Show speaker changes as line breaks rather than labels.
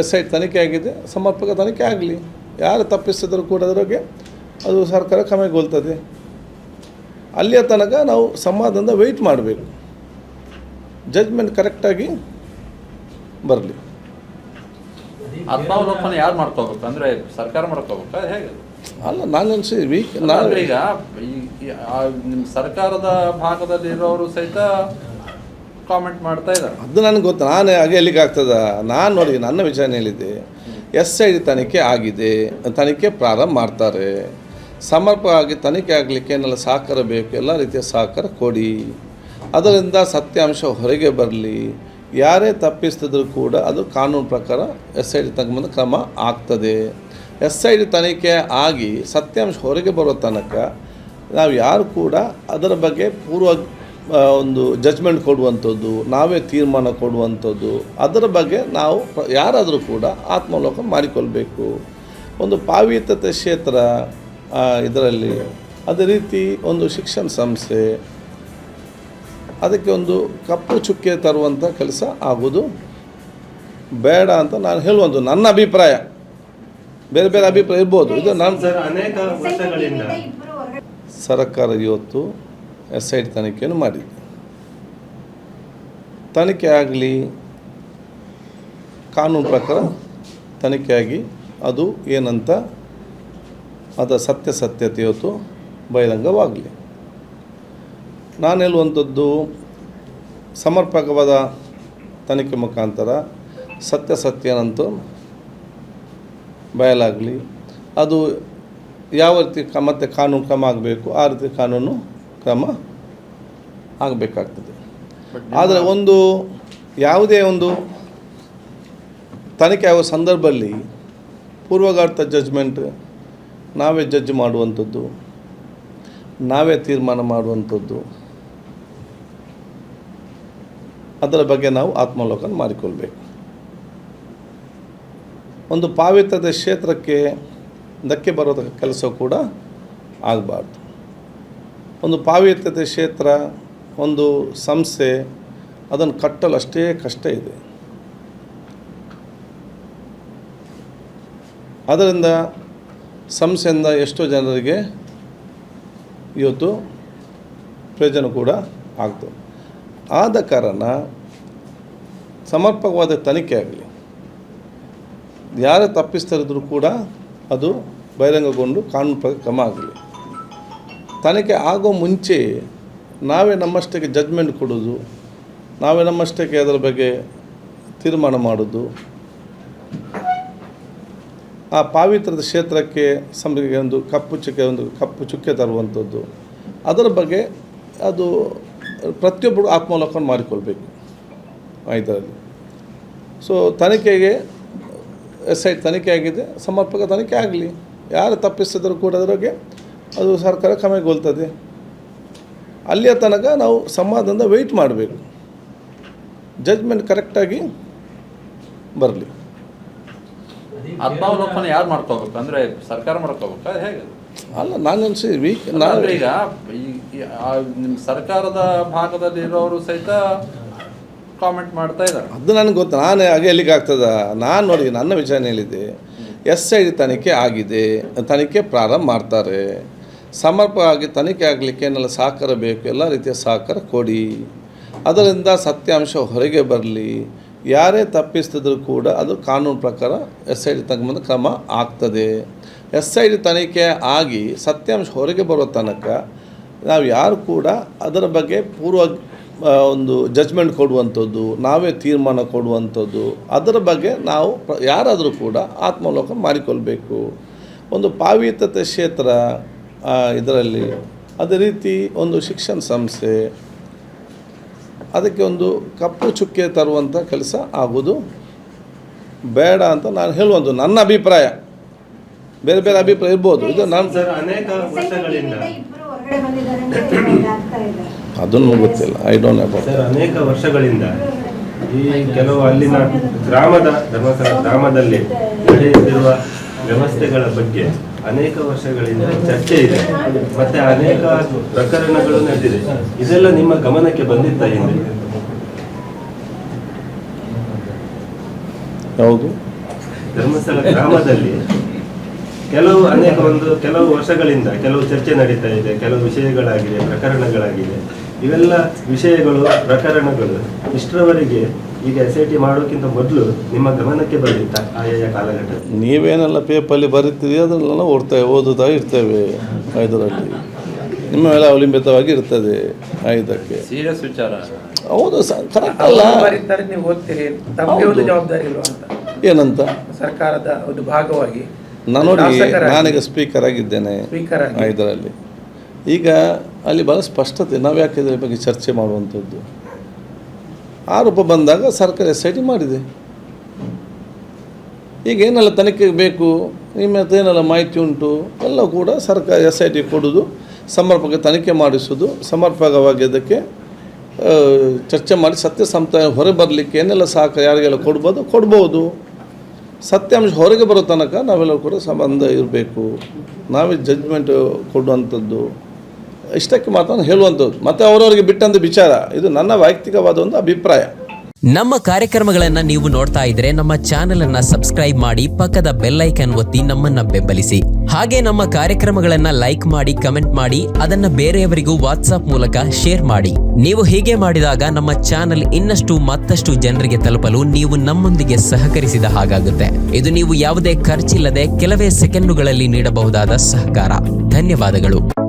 S I ತನಿಖೆ ಆಗಿದೆ ಸಮರ್ಪಕ ತನಿಖೆ ಆಗಲಿ. ಯಾರು ತಪ್ಪಿಸಿದರೂ ಕೂಡ ಅದರೊಳಗೆ ಅದು ಸರ್ಕಾರ ಕ್ರಮಗೊಳ್ತದೆ. ಅಲ್ಲಿಯ ತನಕ ನಾವು ಸಮಾಧಾನದ ವೆಯ್ಟ್ ಮಾಡಬೇಕು. ಜಜ್ಮೆಂಟ್ ಕರೆಕ್ಟಾಗಿ ಬರಲಿ.
ಆತ್ಮಾವಲೋಕನ ಯಾರು ಮಾಡ್ಕೋಬೇಕು? ಅಂದರೆ ಸರ್ಕಾರ ಮಾಡ್ಕೋಬೇಕಾ? ಹೇಗೆ?
ಅಲ್ಲ ನಾನು ಅನ್ಸಿ ವೀಕ್ ನಾನು
ಈಗ ಸರ್ಕಾರದ ಭಾಗದಲ್ಲಿ ಇರೋರು ಸಹಿತ ಕಾಮೆಂಟ್ ಮಾಡ್ತಾ ಇದ್ದಾರೆ.
ಅದು ನನಗೆ ಗೊತ್ತು. ನಾನು ಹಾಗೆ ಎಲ್ಲಿಗೆ ಆಗ್ತದ? ನಾನು ನೋಡಿ ನನ್ನ ವಿಚಾರಣೆ ಹೇಳಿದ್ದೆ, ಎಸ್ ಐ ಡಿ ತನಿಖೆ ಆಗಿದೆ, ತನಿಖೆ ಪ್ರಾರಂಭ ಮಾಡ್ತಾರೆ. ಸಮರ್ಪಕವಾಗಿ ತನಿಖೆ ಆಗಲಿಕ್ಕೆ ಏನೆಲ್ಲ ಸಹಕಾರ ಬೇಕು? ಎಲ್ಲ ರೀತಿಯ ಸಹಕಾರ ಕೊಡಿ. ಅದರಿಂದ ಸತ್ಯಾಂಶ ಹೊರಗೆ ಬರಲಿ. ಯಾರೇ ತಪ್ಪಿಸ್ತಿದ್ರು ಕೂಡ ಅದು ಕಾನೂನು ಪ್ರಕಾರ ಎಸ್ ಐ ಡಿ ತಗೊಂಬಂದು ಕ್ರಮ ಆಗ್ತದೆ. ಎಸ್ ಐ ಡಿ ತನಿಖೆ ಆಗಿ ಸತ್ಯಾಂಶ ಹೊರಗೆ ಬರೋ ತನಕ ನಾವು ಯಾರು ಕೂಡ ಅದರ ಬಗ್ಗೆ ಪೂರ್ವ ಒಂದು ಜಜ್ಮೆಂಟ್ ಕೊಡುವಂಥದ್ದು ನಾವೇ ತೀರ್ಮಾನ ಕೊಡುವಂಥದ್ದು ಅದರ ಬಗ್ಗೆ ನಾವು ಯಾರಾದರೂ ಕೂಡ ಆತ್ಮಲೋಕ ಮಾಡಿಕೊಳ್ಬೇಕು. ಒಂದು ಪಾವಿತತೆ ಕ್ಷೇತ್ರ ಇದರಲ್ಲಿ ಅದೇ ರೀತಿ ಒಂದು ಶಿಕ್ಷಣ ಸಂಸ್ಥೆ ಅದಕ್ಕೆ ಒಂದು ಕಪ್ಪು ಚುಕ್ಕೆ ತರುವಂಥ ಕೆಲಸ ಆಗೋದು ಬೇಡ ಅಂತ ನಾನು ಹೇಳುವಂಥ ನನ್ನ ಅಭಿಪ್ರಾಯ. ಬೇರೆ ಬೇರೆ ಅಭಿಪ್ರಾಯ ಇರ್ಬೋದು. ಇದು ನಾನು
ಸರ್ ಅನೇಕ ವರ್ಷಗಳಿಂದ
ಸರ್ಕಾರ ಇವತ್ತು ಎಸ್ ಐ ಟಿ ತನಿಖೆಯನ್ನು ಮಾಡಿದೆ ತನಿಖೆ ಆಗಲಿ, ಕಾನೂನು ಪ್ರಕಾರ ತನಿಖೆಯಾಗಿ ಅದು ಏನಂತ ಅದರ ಸತ್ಯಾಸತ್ಯತೆ ಇವತ್ತು ಬಹಿರಂಗವಾಗಲಿ. ನಾನು ಹೇಳುವಂಥದ್ದು ಸಮರ್ಪಕವಾದ ತನಿಖೆ ಮುಖಾಂತರ ಸತ್ಯ ಏನಂತೂ ಬಯಲಾಗಲಿ. ಅದು ಯಾವ ರೀತಿ ಕ ಮತ್ತೆ ಕಾನೂನು ಕ್ರಮ ಆಗಬೇಕು, ಆ ರೀತಿ ಕಾನೂನು ಕ್ರಮ ಆಗಬೇಕಾಗ್ತದೆ. ಆದರೆ ಒಂದು ಯಾವುದೇ ಒಂದು ತನಿಖೆ ಆಗುವ ಸಂದರ್ಭದಲ್ಲಿ ಪೂರ್ವಗಾರ್ಥ ಜಜ್ಮೆಂಟ್ ನಾವೇ ಜಡ್ಜ್ ಮಾಡುವಂಥದ್ದು ನಾವೇ ತೀರ್ಮಾನ ಮಾಡುವಂಥದ್ದು. ಅದರ ಬಗ್ಗೆ ನಾವು ಆತ್ಮಾವಲೋಕನ ಮಾಡಿಕೊಳ್ಬೇಕು. ಒಂದು ಪಾವಿತ್ರದ ಕ್ಷೇತ್ರಕ್ಕೆ ಧಕ್ಕೆ ಬರೋದ ಕೆಲಸ ಕೂಡ ಆಗಬಾರ್ದು. ಒಂದು ಪಾವಿತ್ಯತೆ ಕ್ಷೇತ್ರ, ಒಂದು ಸಂಸ್ಥೆ, ಅದನ್ನು ಕಟ್ಟಲು ಅಷ್ಟೇ ಕಷ್ಟ ಇದೆ. ಅದರಿಂದ ಸಂಸ್ಥೆಯಿಂದ ಎಷ್ಟೋ ಜನರಿಗೆ ಇವತ್ತು ಪ್ರಯೋಜನ ಕೂಡ ಆಗ್ತದೆ. ಆದ ಕಾರಣ ಸಮರ್ಪಕವಾದ ತನಿಖೆ ಆಗಲಿ. ಯಾರೇ ತಪ್ಪಿಸ್ತರಿದ್ರು ಕೂಡ ಅದು ಬಹಿರಂಗಗೊಂಡು ಕಾನೂನು ಕ್ರಮ ಆಗಲಿ. ತನಿಖೆ ಆಗೋ ಮುಂಚೆ ನಾವೇ ನಮ್ಮಷ್ಟಕ್ಕೆ ಜಡ್ಜ್ಮೆಂಟ್ ಕೊಡೋದು, ನಾವೇ ನಮ್ಮಷ್ಟಕ್ಕೆ ಅದರ ಬಗ್ಗೆ ತೀರ್ಮಾನ ಮಾಡೋದು. ಆ ಪಾವಿತ್ರದ ಕ್ಷೇತ್ರಕ್ಕೆ ಸಂಬಂಧಿಗೆ ಒಂದು ಕಪ್ಪು ಚುಕ್ಕೆ, ಒಂದು ಕಪ್ಪು ಚುಕ್ಕೆ ತರುವಂಥದ್ದು. ಅದರ ಬಗ್ಗೆ ಅದು ಪ್ರತಿಯೊಬ್ಬರು ಆತ್ಮಾವಲೋಕನ ಮಾಡಿಕೊಳ್ಬೇಕು ಇದರಲ್ಲಿ. ಸೊ ತನಿಖೆಗೆ ಎಸ್ ಐ ತನಿಖೆ ಆಗಿದೆ, ಸಮರ್ಪಕ ತನಿಖೆ ಆಗಲಿ. ಯಾರು ತಪ್ಪಿಸಿದರೂ ಕೂಡ ಅದರೊಳಗೆ ಅದು ಸರ್ಕಾರ ಕ್ರಮಗೊಳ್ತದೆ ಅಲ್ಲಿಯ ತನಕ ನಾವು ಸಂವಾದದಿಂದ ವೆಯ್ಟ್ ಮಾಡಬೇಕು. ಜಜ್ಮೆಂಟ್ ಕರೆಕ್ಟಾಗಿ ಬರಲಿ.
ಆತ್ಮಾವಲೋಕನ ಯಾರು ಮಾಡ್ಕೋಬೇಕು? ಅಂದರೆ ಸರ್ಕಾರ ಮಾಡ್ಕೋಬೇಕಾ? ಹೇಗೆ?
ಅಲ್ಲ ನಾನು ಅನ್ಸಿ ವೀಕ್ ನಾನು
ಈಗ ಈ- ಸರ್ಕಾರದ ಭಾಗದಲ್ಲಿ ಇರೋರು ಸಹಿತ ಕಾಮೆಂಟ್ ಮಾಡ್ತಾ ಇದ್ದಾರೆ.
ಅದು ನನಗೆ ಗೊತ್ತು. ನಾನು ಹಾಗೆ ಎಲ್ಲಿಗೆ ಆಗ್ತದ? ನಾನು ನೋಡಿ ನನ್ನ ವಿಚಾರಣೆ ಹೇಳಿದ್ದೆ ಎಸ್ ಐ ಡಿ ತನಿಖೆ ಆಗಿದೆ. ತನಿಖೆ ಪ್ರಾರಂಭ ಮಾಡ್ತಾರೆ. ಸಮರ್ಪಕವಾಗಿ ತನಿಖೆ ಆಗಲಿಕ್ಕೆ ಏನೆಲ್ಲ ಸಹಕಾರ ಬೇಕು? ಎಲ್ಲ ರೀತಿಯ ಸಹಕಾರ ಕೊಡಿ. ಅದರಿಂದ ಸತ್ಯಾಂಶ ಹೊರಗೆ ಬರಲಿ. ಯಾರೇ ತಪ್ಪಿಸ್ತಿದ್ರು ಕೂಡ ಅದು ಕಾನೂನು ಪ್ರಕಾರ ಎಸ್ ಐ ಡಿ ತಗೊಂಬಂದು ಕ್ರಮ ಆಗ್ತದೆ. ಎಸ್ ಐ ಡಿ ತನಿಖೆ ಆಗಿ ಸತ್ಯಾಂಶ ಹೊರಗೆ ಬರೋ ತನಕ ನಾವು ಯಾರು ಕೂಡ ಅದರ ಬಗ್ಗೆ ಪೂರ್ವ ಒಂದು ಜಜ್ಮೆಂಟ್ ಕೊಡುವಂಥದ್ದು, ನಾವೇ ತೀರ್ಮಾನ ಕೊಡುವಂಥದ್ದು, ಅದರ ಬಗ್ಗೆ ನಾವು ಯಾರಾದರೂ ಕೂಡ ಆತ್ಮಾವಲೋಕನ ಮಾಡಿಕೊಳ್ಬೇಕು. ಒಂದು ಪಾವಿತ್ಯತೆ ಕ್ಷೇತ್ರ ಇದರಲ್ಲಿ. ಅದೇ ರೀತಿ ಒಂದು ಶಿಕ್ಷಣ ಸಂಸ್ಥೆ ಅದಕ್ಕೆ ಒಂದು ಕಪ್ಪು ಚುಕ್ಕೆ ತರುವಂಥ ಕೆಲಸ ಆಗೋದು ಬೇಡ ಅಂತ ನಾನು ಹೇಳುವಂಥದ್ದು ನನ್ನ ಅಭಿಪ್ರಾಯ. ಬೇರೆ ಬೇರೆ ಅಭಿಪ್ರಾಯ ಇರ್ಬೋದು. ಇದು ನಾನು
ಸರ್ ಅನೇಕ ವರ್ಷಗಳಿಂದ.
ಇಬ್ರು ಹೊರಗಡೆ ಬಂದಿದ್ದಾರೆ ಅಂತ ಇದಾಗ್ತಾ ಇದೆ.
ಅದನ್ನು ಗೊತ್ತಿಲ್ಲ. ಐ ಡೋಂಟ್ ಅಬೌಟ್
ಸರ್ ಅನೇಕ ವರ್ಷಗಳಿಂದ ಈ ಕೆಲವು ಅಲ್ಲಿನ ಗ್ರಾಮದ ಧರ್ಮಸ್ಥಳ ಗ್ರಾಮದಲ್ಲಿ ನಡೆಯುತ್ತಿರುವ ವ್ಯವಸ್ಥೆಗಳ ಬಗ್ಗೆ ಅನೇಕ ವರ್ಷಗಳಿಂದ ಚರ್ಚೆ ಇದೆ. ಮತ್ತೆ ಅನೇಕ ಪ್ರಕರಣಗಳು ನಡೆದಿದೆ. ಇದೆಲ್ಲ ನಿಮ್ಮ ಗಮನಕ್ಕೆ ಬಂದಿತ್ತ ಹಿಂದೆ.
ಯಾವುದು
ಧರ್ಮಸ್ಥಳ ಗ್ರಾಮದಲ್ಲಿ ಕೆಲವು ಅನೇಕ ಒಂದು ಕೆಲವು ವರ್ಷಗಳಿಂದ ಕೆಲವು ಚರ್ಚೆ ನಡೀತಾ ಇದೆ ಕೆಲವು ವಿಷಯಗಳಾಗಿದೆ ಪ್ರಕರಣಗಳಾಗಿದೆ. ಇವೆಲ್ಲ ವಿಷಯಗಳು ಪ್ರಕರಣಗಳು. ಇಷ್ಟರವರೆಗೆ ಈಗ ಎಸ್ ಐ ಟಿ ಮಾಡೋಕ್ಕಿಂತ ಮೊದಲು ನಿಮ್ಮ ಗಮನಕ್ಕೆ ಬಂದಿತ್ತ ಆಯಾಯ ಕಾಲಘಟ್ಟದಲ್ಲಿ?
ನೀವೇನೆಲ್ಲ ಪೇಪಲ್ಲಿ ಬರೀತೀರಿ ಅದನ್ನೆಲ್ಲ ಓಡ್ತೇವೆ ಓದುತ್ತಾ ಇರ್ತೇವೆ ಇದರಲ್ಲಿ ನಿಮ್ಮ ಮೇಲೆ ಅವಲಂಬಿತವಾಗಿ ಇರ್ತದೆ ಆಯುಧಕ್ಕೆ
ಸೀರಿಯಸ್ ವಿಚಾರ.
ಹೌದು ಕರೆಕ್ಟ್ ಅಲ್ಲ.
ಬರೀತಾರೆ ನೀವು ಓದ್ತೀರಿ. ತಮಗೆ ಒಂದು ಜವಾಬ್ದಾರಿ
ಏನಂತ?
ಸರ್ಕಾರದ ಒಂದು ಭಾಗವಾಗಿ.
ನಾನು
ಶಾಸಕರಾಗಿ,
ನಾನೀಗ ಸ್ಪೀಕರ್ ಆಗಿದ್ದೇನೆ
ಸ್ಪೀಕರ್ ಆಗಿ.
ಇದರಲ್ಲಿ ಈಗ ಅಲ್ಲಿ ಭಾಳ ಸ್ಪಷ್ಟತೆ, ನಾವು ಯಾಕೆ ಇದರ ಬಗ್ಗೆ ಚರ್ಚೆ ಮಾಡುವಂಥದ್ದು? ಆರೋಪ ಬಂದಾಗ ಸರ್ಕಾರ ಎಸ್ ಐ ಟಿ ಮಾಡಿದೆ. ಈಗ ಏನೆಲ್ಲ ತನಿಖೆಗೆ ಬೇಕು ನಿಮ್ಮ ಹತ್ರ ಏನೆಲ್ಲ ಮಾಹಿತಿ ಉಂಟು, ಎಲ್ಲ ಕೂಡ ಸರ್ಕಾರ ಎಸ್ ಐ ಟಿ ಕೊಡೋದು, ಸಮರ್ಪಕ ತನಿಖೆ ಮಾಡಿಸೋದು ಸಮರ್ಪಕವಾಗಿ ಅದಕ್ಕೆ ಚರ್ಚೆ ಮಾಡಿ ಸತ್ಯ ಸಂತ ಹೊರಗೆ ಬರಲಿಕ್ಕೆ ಏನೆಲ್ಲ ಸಾಕ ಯಾರಿಗೆಲ್ಲ ಕೊಡ್ಬೋದು ಕೊಡ್ಬೋದು. ಸತ್ಯಾಂಶ ಹೊರಗೆ ಬರೋ ತನಕ ನಾವೆಲ್ಲರೂ ಕೂಡ ಸಂಬಂಧ ಇರಬೇಕು. ನಾವೇ ಜಜ್ಮೆಂಟ್ ಕೊಡುವಂಥದ್ದು. ಇಷ್ಟಕ್ಕೆ ಮಾತ್ರ ಹೇಳುವಂಥದ್ದು. ಮತ್ತೆ ಅವರವರಿಗೆ ಬಿಟ್ಟಂತ ವಿಚಾರ. ಇದು ನನ್ನ ವೈಯಕ್ತಿಕವಾದ ಒಂದು ಅಭಿಪ್ರಾಯ.
ನಮ್ಮ ಕಾರ್ಯಕ್ರಮಗಳನ್ನ ನೀವು ನೋಡ್ತಾ ಇದ್ರೆ ನಮ್ಮ ಚಾನೆಲ್ ಅನ್ನ ಸಬ್ಸ್ಕ್ರೈಬ್ ಮಾಡಿ ಪಕ್ಕದ ಬೆಲ್ ಐಕನ್ ಒತ್ತಿ ನಮ್ಮನ್ನ ಬೆಂಬಲಿಸಿ. ಹಾಗೆ ನಮ್ಮ ಕಾರ್ಯಕ್ರಮಗಳನ್ನ ಲೈಕ್ ಮಾಡಿ, ಕಮೆಂಟ್ ಮಾಡಿ, ಅದನ್ನ ಬೇರೆಯವರಿಗೂ ವಾಟ್ಸ್ಆಪ್ ಮೂಲಕ ಶೇರ್ ಮಾಡಿ. ನೀವು ಹೀಗೆ ಮಾಡಿದಾಗ ನಮ್ಮ ಚಾನೆಲ್ ಇನ್ನಷ್ಟು ಮತ್ತಷ್ಟು ಜನರಿಗೆ ತಲುಪಲು ನೀವು ನಮ್ಮೊಂದಿಗೆ ಸಹಕರಿಸಿದ ಹಾಗಾಗುತ್ತೆ. ಇದು ನೀವು ಯಾವುದೇ ಖರ್ಚಿಲ್ಲದೆ ಕೆಲವೇ ಸೆಕೆಂಡುಗಳಲ್ಲಿ ನೀಡಬಹುದಾದ ಸಹಕಾರ. ಧನ್ಯವಾದಗಳು.